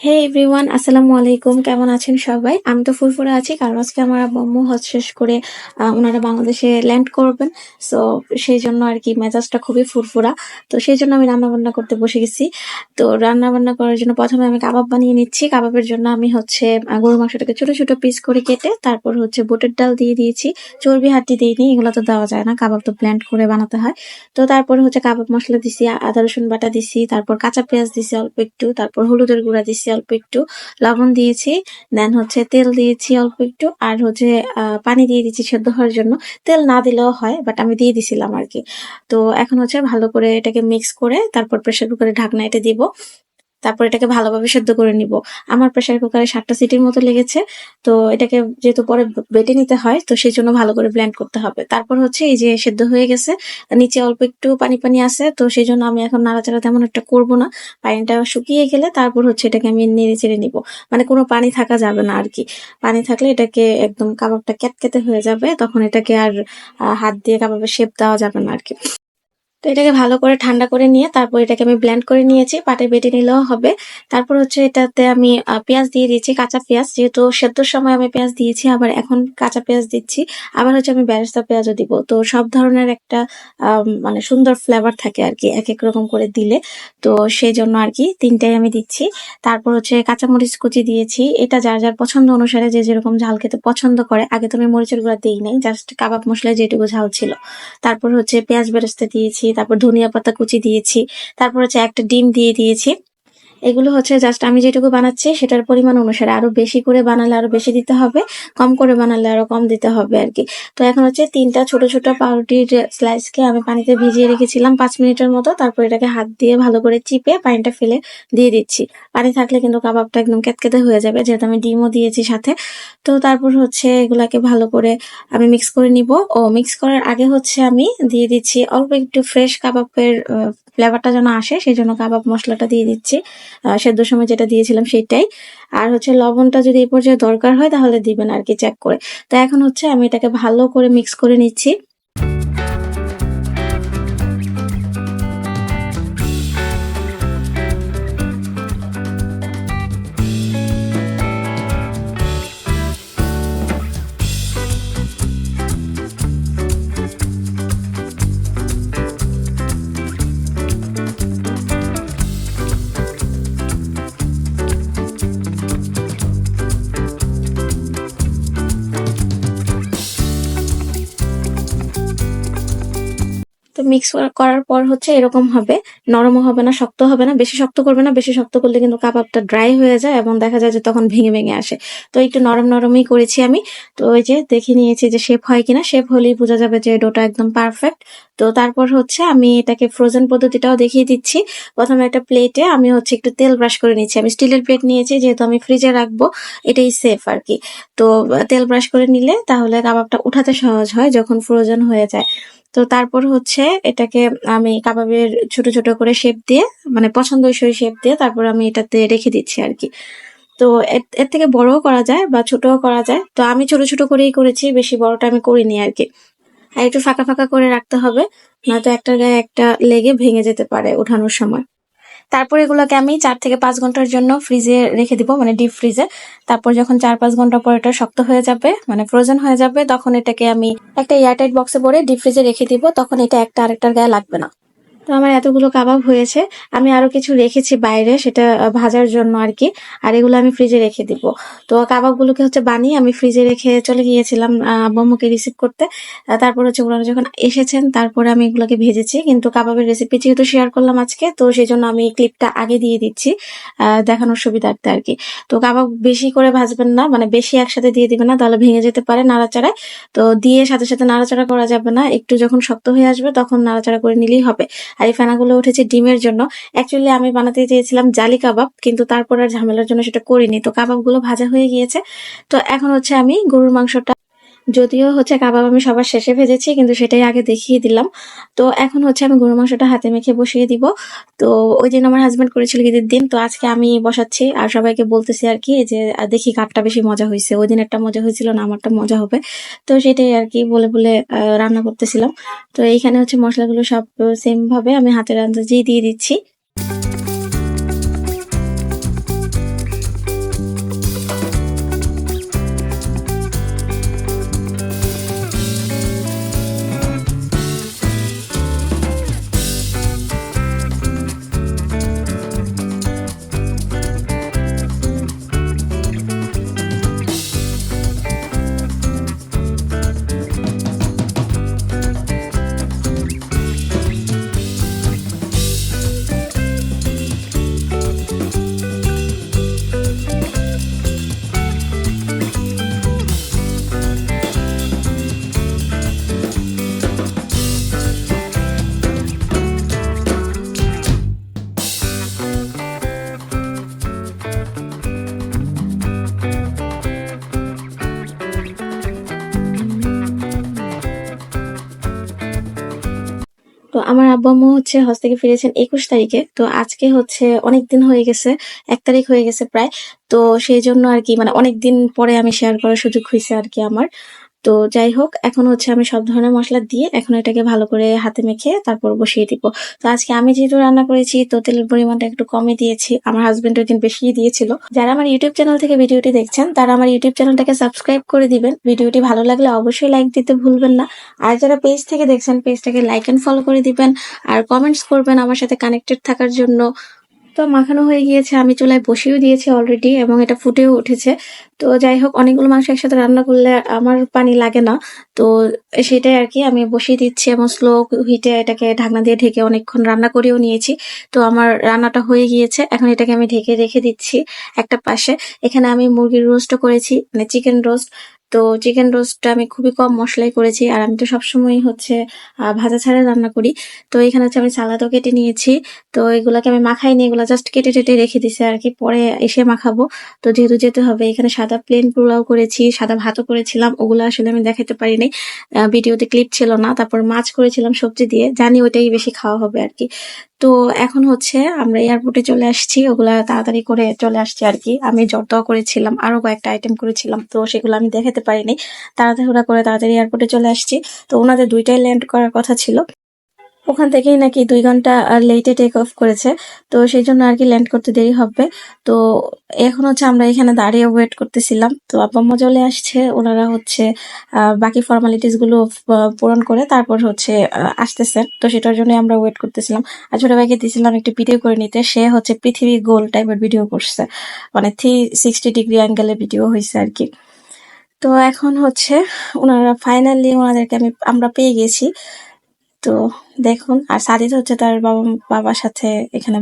হে everyone আসসালামু আলাইকুম। কেমন আছেন সবাই? আমি তো ফুরফুরে আছি কারণ আজকে আমার আম্মু হজ শেষ করে ওনারা বাংলাদেশে ল্যান্ড করবেন। সো সেই জন্য আর কি মেজাজটা খুবই ফুরফুরা। তো সেই জন্য আমি রান্না বান্না করতে বসে গেছি। তো রান্না বান্না করার জন্য প্রথমে আমি কাবাব বানিয়ে নিচ্ছি। কাবাবের জন্য আমি হচ্ছে আহ, গরু মাংসটাকে ছোট ছোট পিস করে কেটে তারপর হচ্ছে বুটের ডাল দিয়ে দিয়েছি। চর্বি হাড্ডি দিইনি এগুলো তো দেওয়া যায় না কাবাব তো ব্ল্যান্ড করে বানাতে হয়। তো তারপর হচ্ছে কাবাব মশলা দিছি আদা রসুন বাটা দিছি তারপর কাঁচা পেঁয়াজ দিছি অল্প একটু তারপর হলুদের গুঁড়া দিছি। অল্প একটু লবণ দিয়েছি দেন হচ্ছে তেল দিয়েছি অল্প একটু, আর হচ্ছে পানি দিয়ে দিচ্ছি সেদ্ধ হওয়ার জন্য। তেল না দিলেও হয় বাট আমি দিয়ে দিছিলাম আর কি। তো এখন হচ্ছে ভালো করে এটাকে মিক্স করে, তারপর প্রেশার কুকারে ঢাকনা এটা দিব। তারপর এটাকে ভালোভাবে সেদ্ধ করে নিব। আমার প্রেসার কুকারে সাতটা সিটির মতো লেগেছে, তো এটাকে যেহেতু পরে বেটে নিতে হয়, তো সেই জন্য ভালো করে ব্লেন্ড করতে হবে। তারপর হচ্ছে এই যে সেদ্ধ হয়ে গেছে, নিচে অল্প একটু পানি পানি আছে, তো সেই জন্য আমি এখন নাড়াচাড়া তেমন একটা করব না। পানিটা শুকিয়ে গেলে তারপর হচ্ছে এটাকে আমি নেড়ে চেড়ে নিব। মানে কোনো পানি থাকা যাবে না আর কি পানি থাকলে এটাকে একদম কাবাবটা ক্যাতকেতে হয়ে যাবে, তখন এটাকে আর হাত দিয়ে কাবাবের শেপ দেওয়া যাবে না আর কি তো এটাকে ভালো করে ঠান্ডা করে নিয়ে তারপর এটাকে আমি ব্লেন্ড করে নিয়েছি পাটে বেটে নিলেও হবে। তারপর হচ্ছে এটাতে আমি পেঁয়াজ দিয়ে দিয়েছি, কাঁচা পেঁয়াজ। যেহেতু সেদ্ধর সময় আমি পেঁয়াজ দিয়েছি, আবার এখন কাঁচা পেঁয়াজ দিচ্ছি, আবার হচ্ছে আমি বেরেস্তা পেঁয়াজও দিব। তো সব ধরনের একটা মানে সুন্দর ফ্লেভার থাকে আর কি এক এক রকম করে দিলে। তো সেই জন্য আর কি তিনটাই আমি দিচ্ছি। তারপর হচ্ছে কাঁচামরিচ কুচি দিয়েছি। এটা যার যার পছন্দ অনুসারে যে যেরকম ঝাল খেতে পছন্দ করে। আগে তো আমি মরিচের গুঁড়া দিই নাই জাস্ট কাবাব মশলায় যেটুকু ঝাল ছিল। তারপর হচ্ছে পেঁয়াজ বেরেস্তা দিয়েছি তারপর ধনিয়া পাতা কুচি দিয়েছি। তারপর হচ্ছে একটা ডিম দিয়ে দিয়েছি। এগুলো হচ্ছে জাস্ট আমি যেটুকু বানাচ্ছি, সেটার পরিমাণ অনুসারে আরও বেশি করে বানালে আরও বেশি দিতে হবে, কম করে বানালে আরও কম দিতে হবে আর কি তো এখন হচ্ছে তিনটা ছোট ছোট পাউরুটির স্লাইসকে আমি পানিতে ভিজিয়ে রেখেছিলাম পাঁচ মিনিটের মতো, তারপর এটাকে হাত দিয়ে ভালো করে চিপে পানিটা ফেলে দিয়ে দিচ্ছি। পানি থাকলে কিন্তু কাবাবটা একদম কেতকেতে হয়ে যাবে, যেহেতু আমি ডিমও দিয়েছি সাথে। তো তারপর হচ্ছে এগুলাকে ভালো করে আমি মিক্স করে নিব। ও মিক্স করার আগে হচ্ছে আমি দিয়ে দিচ্ছি অল্প একটু ফ্রেশ কাবাবের ফ্লেভারটা যেন আসে সেই জন্য কাবাব মশলাটা দিয়ে দিচ্ছি। সেদ্ধ সময় যেটা দিয়েছিলাম সেটাই আর হচ্ছে লবণটা যদি এই পর্যায়ে দরকার হয়, তাহলে দিবেন আর কি চেক করে। তো এখন হচ্ছে আমি এটাকে ভালো করে মিক্স করে নিচ্ছি। মিক্স করার পর হচ্ছে এরকম হবে। নরমও হবে না, শক্ত হবে না, বেশি শক্ত করবে না, বেশি শক্ত করলে কিন্তু কাবাবটা ড্রাই হয়ে যায় এবং দেখা যায় যে তখন ভেঙে ভেঙে আসে। তো একটু নরম নরমই করেছি আমি। তো ওই যে দেখে নিয়েছি যে শেপ হয় কিনা শেপ হলেই বোঝা যাবে যে ডোটা একদম পারফেক্ট তো তারপর হচ্ছে আমি এটাকে ফ্রোজেন পদ্ধতিটাও দেখিয়ে দিচ্ছি। প্রথমে একটা প্লেটে আমি হচ্ছে একটু তেল ব্রাশ করে নিচ্ছি। আমি স্টিলের প্লেট নিয়েছি, যেহেতু আমি ফ্রিজে রাখব, এটাই সেফ আর কি তো তেল ব্রাশ করে নিলে তাহলে কাবাবটা উঠাতে সহজ হয় যখন ফ্রোজেন হয়ে যায়। তো তারপর হচ্ছে এটাকে আমি কাবাবের ছোট ছোট করে শেপ দিয়ে মানে পছন্দসই শেপ দিয়ে তারপর আমি এটাতে রেখে দিচ্ছি আর কি তো এর থেকে বড়ও করা যায় বা ছোটও করা যায়। তো আমি ছোট ছোট করেই করেছি, বেশি বড়টা আমি করিনি আর কি আর একটু ফাঁকা ফাঁকা করে রাখতে হবে, নয়তো একটা গায়ে একটা লেগে ভেঙে যেতে পারে উঠানোর সময়। তারপর এগুলোকে আমি চার থেকে পাঁচ ঘণ্টার জন্য ফ্রিজে রেখে দিব মানে ডিপ ফ্রিজে তারপর যখন চার পাঁচ ঘণ্টা পর এটা শক্ত হয়ে যাবে মানে ফ্রোজেন হয়ে যাবে, তখন এটাকে আমি একটা এয়ারটাইট বক্সে ভরে ডিপ ফ্রিজে রেখে দিব, তখন এটা একটা আরেকটার গায়ে লাগবে না। তো আমার এতগুলো কাবাব হয়েছে, আমি আরও কিছু রেখেছি বাইরে, সেটা ভাজার জন্য আর কি, আর এগুলো আমি ফ্রিজে রেখে দিব। তো কাবাবগুলোকে হচ্ছে বানিয়ে আমি ফ্রিজে রেখে চলে গিয়েছিলাম আব্বাম্মুকে রিসিভ করতে। তারপর হচ্ছে ওনারা যখন এসেছেন, তারপরে আমি এগুলোকে ভেজেছি, কিন্তু কাবাবের রেসিপি যেহেতু শেয়ার করলাম আজকে, তো সেই জন্য আমি ক্লিপটা আগে দিয়ে দিচ্ছি দেখানোর সুবিধার্থে আর কি। তো কাবাব বেশি করে ভাজবেন না মানে বেশি একসাথে দিয়ে দিবেন না, তাহলে ভেঙে যেতে পারে নাড়াচাড়ায়। তো দিয়ে সাথে সাথে নাড়াচাড়া করা যাবে না, একটু যখন শক্ত হয়ে আসবে, তখন নাড়াচাড়া করে নিলেই হবে। আর এই ফেনাগুলো উঠেছে ডিমের জন্য। অ্যাকচুয়ালি আমি বানাতে চেয়েছিলাম জালি কাবাব, কিন্তু তারপর আর ঝামেলার জন্য সেটা করিনি। তো কাবাবগুলো ভাজা হয়ে গিয়েছে। তো এখন হচ্ছে আমি গরুর মাংসটা যদিও হচ্ছে কাবাব আমি সবার শেষে ভেজেছি, কিন্তু সেটাই আগে দেখিয়ে দিলাম। তো এখন হচ্ছে আমি গরুর মাংসটা হাতে মেখে বসিয়ে দিব। তো ওই দিন আমার হাজব্যান্ড করেছিল ঈদের দিন, তো আজকে আমি বসাচ্ছি। আর সবাইকে বলতেছি আর কি যে দেখি কারটা বেশি মজা হয়েছে। ওই দিন একটা মজা হয়েছিল না, আমারটা মজা হবে। তো সেটাই আর কি বলে বলে রান্না করতেছিলাম। তো এইখানে হচ্ছে মশলাগুলো সব সেম ভাবে আমি হাতের আন্দাজেই দিয়ে দিচ্ছি। আমার আব্বা আম্মু হচ্ছে হজ থেকে ফিরেছেন একুশ তারিখে। তো আজকে হচ্ছে অনেক দিন হয়ে গেছে, এক তারিখ হয়ে গেছে প্রায়। তো সেই জন্য আর কি মানে অনেক দিন পরে আমি শেয়ার করার সুযোগ হয়েছে আর কি আমার। তো যাই হোক, এখন হচ্ছে আমি সব ধরনের মশলা দিয়ে এখন এটাকে ভালো করে হাতে মেখে তারপর বসিয়ে দিব। তো আজকে আমি যেহেতু রান্না করেছি, তো তেলের পরিমাণটা একটু কমে দিয়েছি। আমার হাজবেন্ড ওই দিন বেশি দিয়েছিল। যারা আমার ইউটিউব চ্যানেল থেকে ভিডিওটি দেখছেন, তারা আমার ইউটিউব চ্যানেলটাকে সাবস্ক্রাইব করে দিবেন। ভিডিওটি ভালো লাগলে অবশ্যই লাইক দিতে ভুলবেন না। আর যারা পেজ থেকে দেখছেন পেজটাকে লাইক এন্ড ফলো করে দিবেন। আর কমেন্টস করবেন আমার সাথে কানেক্টেড থাকার জন্য। তো মাখানো হয়ে গিয়েছে, আমি চুলায় বসিয়েও দিয়েছি অলরেডি এবং এটা ফুটেও উঠেছে। তো যাই হোক, অনেকগুলো মাংস একসাথে রান্না করলে আমার পানি লাগে না। তো সেটাই আর কি, আমি বসিয়ে দিচ্ছি এবং স্লো হিটে এটাকে ঢাকনা দিয়ে ঢেকে অনেকক্ষণ রান্না করেও নিয়েছি। তো আমার রান্নাটা হয়ে গিয়েছে, এখন এটাকে আমি ঢেকে রেখে দিচ্ছি একটা পাশে। এখানে আমি মুরগির রোস্টও করেছি মানে চিকেন রোস্ট তো চিকেন রোস্টটা আমি খুবই কম মশলাই করেছি, আর আমি তো সবসময় হচ্ছে ভাজা ছাড়া রান্না করি। তো এখানে হচ্ছে আমি সালাদও কেটে নিয়েছি। তো এগুলাকে আমি মাখাই নিয়ে এগুলো জাস্ট কেটে টেটে রেখে দিছি, আর কি পরে এসে মাখাবো। তো যেহেতু যেতে হবে, এখানে সাদা প্লেন পোলাও করেছি, সাদা ভাতও করেছিলাম, ওগুলো আসলে আমি দেখাতে পারিনি। ভিডিওতে ক্লিপ ছিল না, তারপর মাছ করেছিলাম সবজি দিয়ে, জানি ওইটাই বেশি খাওয়া হবে আর কি। তো এখন হচ্ছে আমরা এয়ারপোর্টে চলে আসছি, ওগুলা তাড়াতাড়ি করে চলে আসছি আর কি। আমি জর্দাও করেছিলাম, আরও কয়েকটা আইটেম করেছিলাম, তো সেগুলো আমি দেখাতে পারিনি। তাড়াতাড়ি করে তাড়াতাড়ি এয়ারপোর্টে চলে আসছি। তো ওনাদের দুইটাই ল্যান্ড করার কথা ছিল। ওখান থেকেই নাকি দুই ঘণ্টা লেটে টেক অফ করেছে। তো সেই জন্য আর কি ল্যান্ড করতে দেরি হবে। তো এখন হচ্ছে আমরা এখানে দাঁড়িয়ে ওয়েট করতেছিলাম। তো আব্বা আম্মা চলে আসছে। ওনারা হচ্ছে বাকি ফর্মালিটিসগুলো পূরণ করে তারপর হচ্ছে আসতেছেন তো সেটার জন্য আমরা ওয়েট করতেছিলাম। আর ছোট ভাইকে দিয়েছিলাম একটি ভিডিও করে নিতে। সে হচ্ছে পৃথিবী গোল টাইপের ভিডিও করছে। মানে থ্রি সিক্সটি ডিগ্রি অ্যাঙ্গেলে ভিডিও হয়েছে আর কি। তো এখন হচ্ছে ওনারা ফাইনালি ওনাদেরকে আমি আমরা পেয়ে গেছি। তো দেখুন, আর সাজিদ হচ্ছে তার বাবা, বাবার সাথে এখানে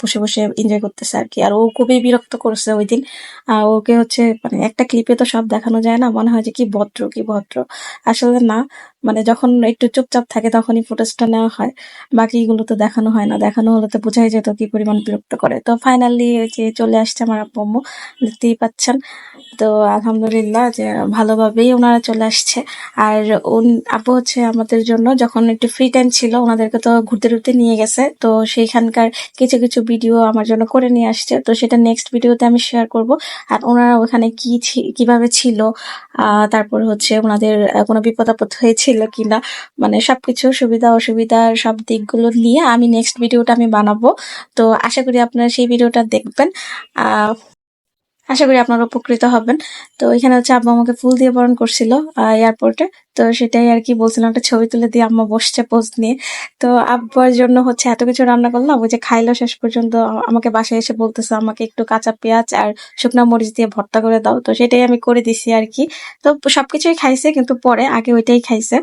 বসে বসে এনজয় করতেছে আর কি। আর ও খুবই বিরক্ত করছে ওই দিন। আহ ওকে হচ্ছে মানে একটা ক্লিপে তো সব দেখানো যায় না? মনে হয় যে কি ভদ্র কি ভদ্র। আসলে না মানে যখন একটু চুপচাপ থাকে তখনই ফুটেজটা নেওয়া হয়। বাকিগুলো তো দেখানো হয় না। দেখানো হলে তো বোঝাই যেত কি পরিমাণ বিরক্ত করে। তো ফাইনালি যে চলে আসছে আমার আব্বু দেখতেই পাচ্ছেন। তো আলহামদুলিল্লাহ যে ভালোভাবেই ওনারা চলে আসছে। আর আপু হচ্ছে আমাদের জন্য যখন একটু ফ্রি টাইম ছিল ওনাদেরকে তো ঘুরতে ঘুরতে নিয়ে গেছে। তো সেইখানকার কিছু কিছু ভিডিও আমার জন্য করে নিয়ে আসছে। তো সেটা নেক্সট ভিডিওতে আমি শেয়ার করব। আর ওনারা ওখানে কি কীভাবে ছিল তারপর হচ্ছে ওনাদের কোনো বিপদ আপদ হয়েছিল কিনা মানে সবকিছু সুবিধা, অসুবিধা, সব দিকগুলো নিয়ে আমি নেক্সট ভিডিওটা আমি বানাবো। তো আশা করি আপনারা সেই ভিডিওটা দেখবেন। আশা করি আপনারা উপকৃত হবেন। তো এখানে হচ্ছে আব্বা আমাকে ফুল দিয়ে বরণ করছিল এয়ারপোর্টে তো সেটাই আর কি বলছিলাম, একটা ছবি তুলে দিয়ে আম্মা বসছে পোজ নিয়ে। তো আব্বার জন্য হচ্ছে এত কিছু রান্না করলাম, ওই যে খাইলো শেষ পর্যন্ত, আমাকে বাসায় এসে বলতেছে, আমাকে একটু কাঁচা পেঁয়াজ আর শুকনো মরিচ দিয়ে ভর্তা করে দাও। তো সেটাই আমি করে দিছি আর কি। তো সবকিছুই খাইছে, কিন্তু পরে, আগে ওইটাই খাইছে।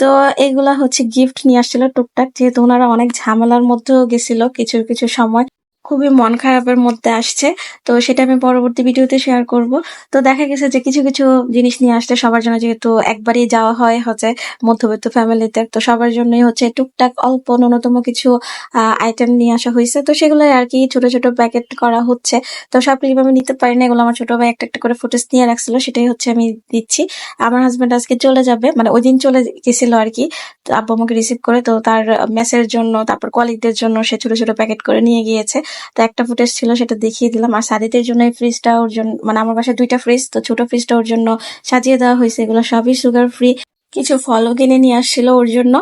তো এগুলা হচ্ছে গিফট নিয়ে আসছিল টুকটাক, যেহেতু ওনারা অনেক ঝামেলার মধ্যেও গেছিল কিছু কিছু সময়। খুবই মন খারাপের মধ্যে আসছে। তো সেটা আমি পরবর্তী ভিডিওতে শেয়ার করব। তো দেখা গেছে যে কিছু কিছু জিনিস নিয়ে আসতে সবার জন্য যেহেতু একবারই যাওয়া হয় হচ্ছে মধ্যবিত্ত ফ্যামিলিতে তো সবার জন্যই হচ্ছে টুকটাক অল্প ন্যূনতম কিছু আইটেম নিয়ে আসা হয়েছে। তো সেগুলো আর কি ছোট ছোট প্যাকেট করা হচ্ছে। তো সব ক্লিপ আমি নিতে পারি না, এগুলো আমার ছোট ভাই একটা একটা করে ফুটেজ নিয়ে রাখছিল, সেটাই হচ্ছে আমি দিচ্ছি। আমার হাজবেন্ড আজকে চলে যাবে মানে ওই দিন চলে গেছিল আর কি। আব্বু আমাকে রিসিভ করে, তো তার মেসের জন্য, তারপর কলিগদের জন্য সে ছোট ছোট প্যাকেট করে নিয়ে গিয়েছে। তো একটা ফুটেজ ছিল, সেটা দেখিয়ে দিলাম। আর সাদিতের জন্য এই ফ্রিজটা ওর জন্য মানে আমার বাসায় দুইটা ফ্রিজ তো ছোট ফ্রিজটা ওর জন্য সাজিয়ে দেওয়া হয়েছে। এগুলো সবই সুগার ফ্রি কিছু ফলও কিনে নিয়ে আসছিল ওর জন্য।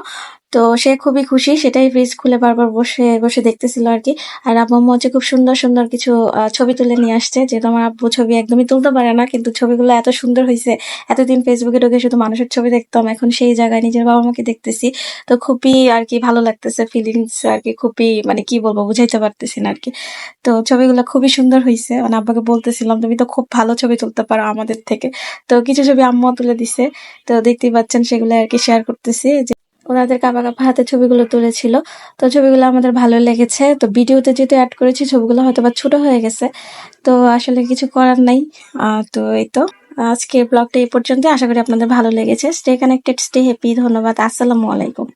তো সে খুবই খুশি, সেটাই ফ্রিজ খুলে বারবার বসে বসে দেখতেছিল আর কি। আর আব্বু আম্মু হচ্ছে খুব সুন্দর সুন্দর কিছু ছবি তুলে নিয়ে আসছে যেহেতু আমার আব্বু ছবি একদমই তুলতে পারে না, কিন্তু ছবিগুলো এত সুন্দর হয়েছে এতদিন ফেসবুকে ঢুকে শুধু মানুষের ছবি দেখতাম, এখন সেই জায়গায় নিজের বাবা মাকে দেখতেছি। তো খুবই আর কি ভালো লাগতেছে ফিলিংস আর কি খুবই মানে কি বলব, বুঝাইতে পারতেছি না আর কি। তো ছবিগুলো খুবই সুন্দর হয়েছে মানে আব্বাকে বলতেছিলাম, তুমি তো খুব ভালো ছবি তুলতে পারো আমাদের থেকে। তো কিছু ছবি আম্মা তুলে দিছে, তো দেখতেই পাচ্ছেন সেগুলো আর কি শেয়ার করতেছি, যে ওনাদের কাপা কাপা হাতে ছবিগুলো তুলেছিল। তো ছবিগুলো আমাদের ভালো লেগেছে। তো ভিডিওতে যেহেতু অ্যাড করেছি, ছবিগুলো হয়তো বা ছোটো হয়ে গেছে। তো আসলে কিছু করার নাই। তো এই তো। আজকে ব্লগটা এই পর্যন্ত আশা করি আপনাদের ভালো লেগেছে। স্টে কানেক্টেড স্টে হ্যাপি ধন্যবাদ। আসসালামু আলাইকুম।